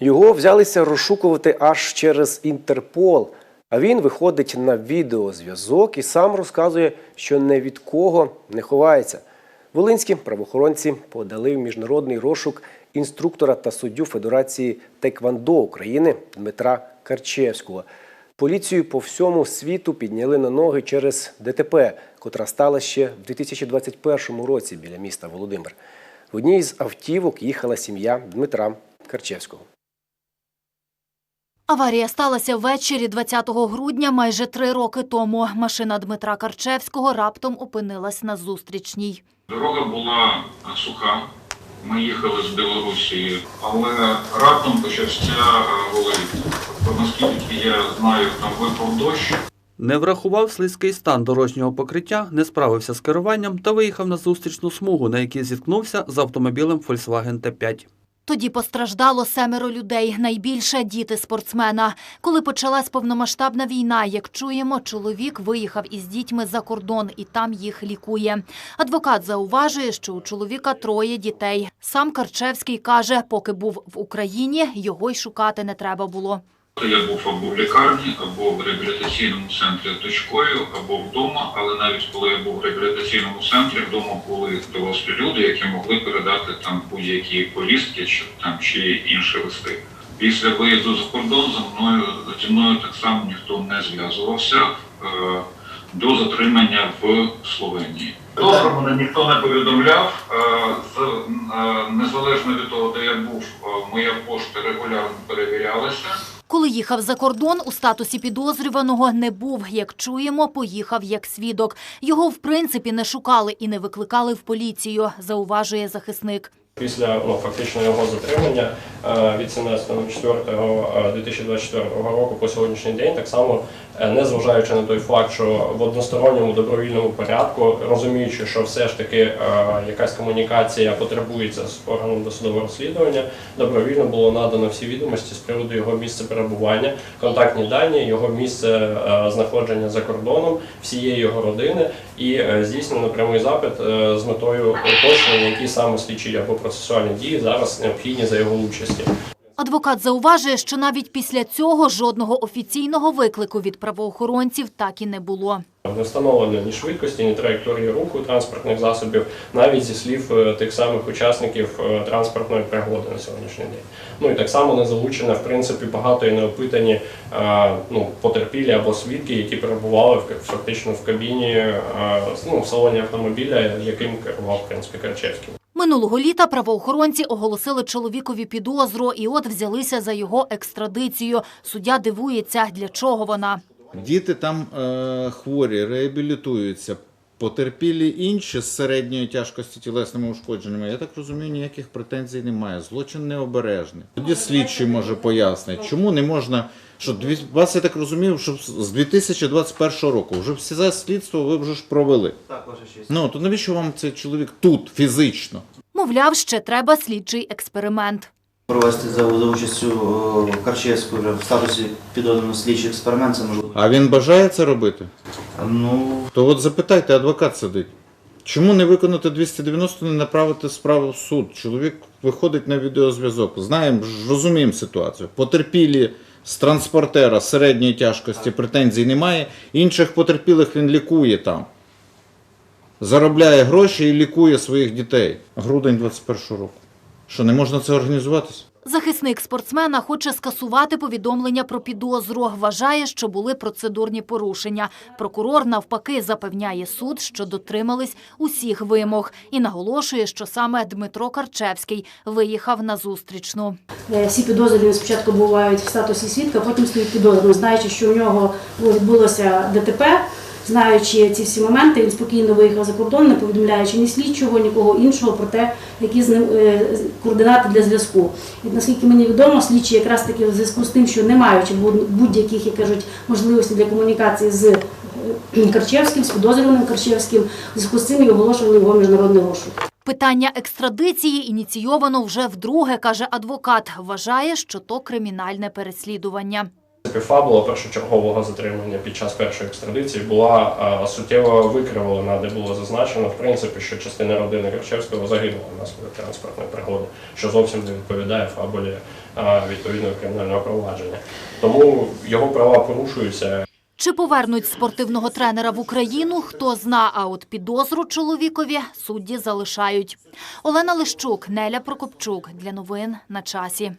Його взялися розшукувати аж через Інтерпол. А він виходить на відеозв'язок і сам розказує, що не від кого не ховається. Волинські правоохоронці подали в міжнародний розшук інструктора та суддю Федерації Теквандо України Дмитра Карчевського. Поліцію по всьому світу підняли на ноги через ДТП, котра стала ще в 2021 році біля міста Володимир. В одній з автівок їхала сім'я Дмитра Карчевського. Аварія сталася ввечері 20 грудня майже три роки тому. Машина Дмитра Карчевського раптом опинилась на зустрічній. Дорога була суха. Ми їхали з Білорусі, але раптом почався е, гололід. Наскільки я знаю, там випав дощ. Не врахував слизький стан дорожнього покриття, не справився з керуванням та виїхав на зустрічну смугу, на якій зіткнувся з автомобілем Volkswagen T5. Тоді постраждало семеро людей, найбільше діти спортсмена. Коли почалась повномасштабна війна, як чуємо, чоловік виїхав із дітьми за кордон і там їх лікує. Адвокат зауважує, що у чоловіка троє дітей. Сам Карчевський каже, поки був в Україні, його й шукати не треба було. Я був або в лікарні, або в реабілітаційному центрі точкою, або вдома. Але навіть коли я був в реабілітаційному центрі, вдома були дорослі люди, які могли передати там будь-які повістки чи там чи інші листи. Після виїзду за кордон за мною зі мною так само ніхто не зв'язувався е, до затримання в Словенії. Добре, мене ніхто не повідомляв. Е, з, е, незалежно від того, де я був, е, моя пошта регулярно перевірялася. Коли їхав за кордон, у статусі підозрюваного не був. Як чуємо, поїхав як свідок. Його, в принципі, не шукали і не викликали в поліцію, зауважує захисник. Після ну, фактично його затримання від 17.04.2024 року по сьогоднішній день, так само е, не зважаючи на той факт, що в односторонньому добровільному порядку, розуміючи, що все ж таки е, якась комунікація потребується з органом досудового розслідування, добровільно було надано всі відомості з приводу його місця перебування, контактні дані, його місце е, знаходження за кордоном, всієї його родини і е, здійснено прямий запит е, з метою уточнення, які саме слідчі або процесуальні дії зараз необхідні за його участі. Адвокат зауважує, що навіть після цього жодного офіційного виклику від правоохоронців так і не було. Не встановлено ні швидкості, ні траєкторії руху транспортних засобів, навіть зі слів е, тих самих учасників е, транспортної пригоди на сьогоднішній день. Ну і так само не залучено, в принципі, багато і не опитані е, ну, потерпілі або свідки, які перебували в фактично в кабіні ну, в салоні автомобіля, яким керував в принципі Карчевський. Минулого літа правоохоронці оголосили чоловікові підозру і от взялися за його екстрадицію. Суддя дивується, для чого вона. Діти там е, хворі, реабілітуються. Потерпілі інші з середньої тяжкості тілесними ушкодженнями. Я так розумію, ніяких претензій немає. Злочин необережний. Тоді слідчий може пояснити, чому не можна. Що дві- вас я так розумів, що з 2021 року вже все слідство ви вже ж провели. Так, ваша честь. Ну то навіщо вам цей чоловік тут фізично? Мовляв, ще треба слідчий експеримент. провести за, за участю Карчевського вже в статусі підозрюваного слідчий експеримент, це можливо. А він бажає це робити? Ну, То от запитайте, адвокат сидить. Чому не виконати 290, не направити справу в суд? Чоловік виходить на відеозв'язок. Знаємо, ж розуміємо ситуацію. Потерпілі з транспортера середньої тяжкості претензій немає. Інших потерпілих він лікує там. Заробляє гроші і лікує своїх дітей. Грудень 21 року. Що, не можна це організуватися? Захисник спортсмена хоче скасувати повідомлення про підозру. Вважає, що були процедурні порушення. Прокурор навпаки запевняє суд, що дотримались усіх вимог і наголошує, що саме Дмитро Карчевський виїхав на зустрічну. Е, Всі підозрювані спочатку бувають в статусі свідка, потім стають підозрюваним. Знаючи, що у нього відбулося ДТП, знаючи ці всі моменти, він спокійно виїхав за кордон, не повідомляючи ні слідчого, нікого іншого про те, які з ним е, координати для зв'язку. І наскільки мені відомо, слідчі якраз таки в зв'язку з тим, що не маючи будь- будь-яких, як кажуть, можливостей для комунікації з е, Карчевським, з підозрюваним Карчевським, в зв'язку з цим і оголошували його міжнародний розшук. Питання екстрадиції ініційовано вже вдруге, каже адвокат. Вважає, що то кримінальне переслідування. Фабула першочергового затримання під час першої екстрадиції була а, суттєво викривлена, де було зазначено, в принципі, що частина родини Карчевського загинула внаслідок транспортної пригоди, що зовсім не відповідає фабулі е, відповідного кримінального провадження. Тому його права порушуються. Чи повернуть спортивного тренера в Україну, хто зна, а от підозру чоловікові судді залишають. Олена Лищук, Неля Прокопчук. Для новин на часі.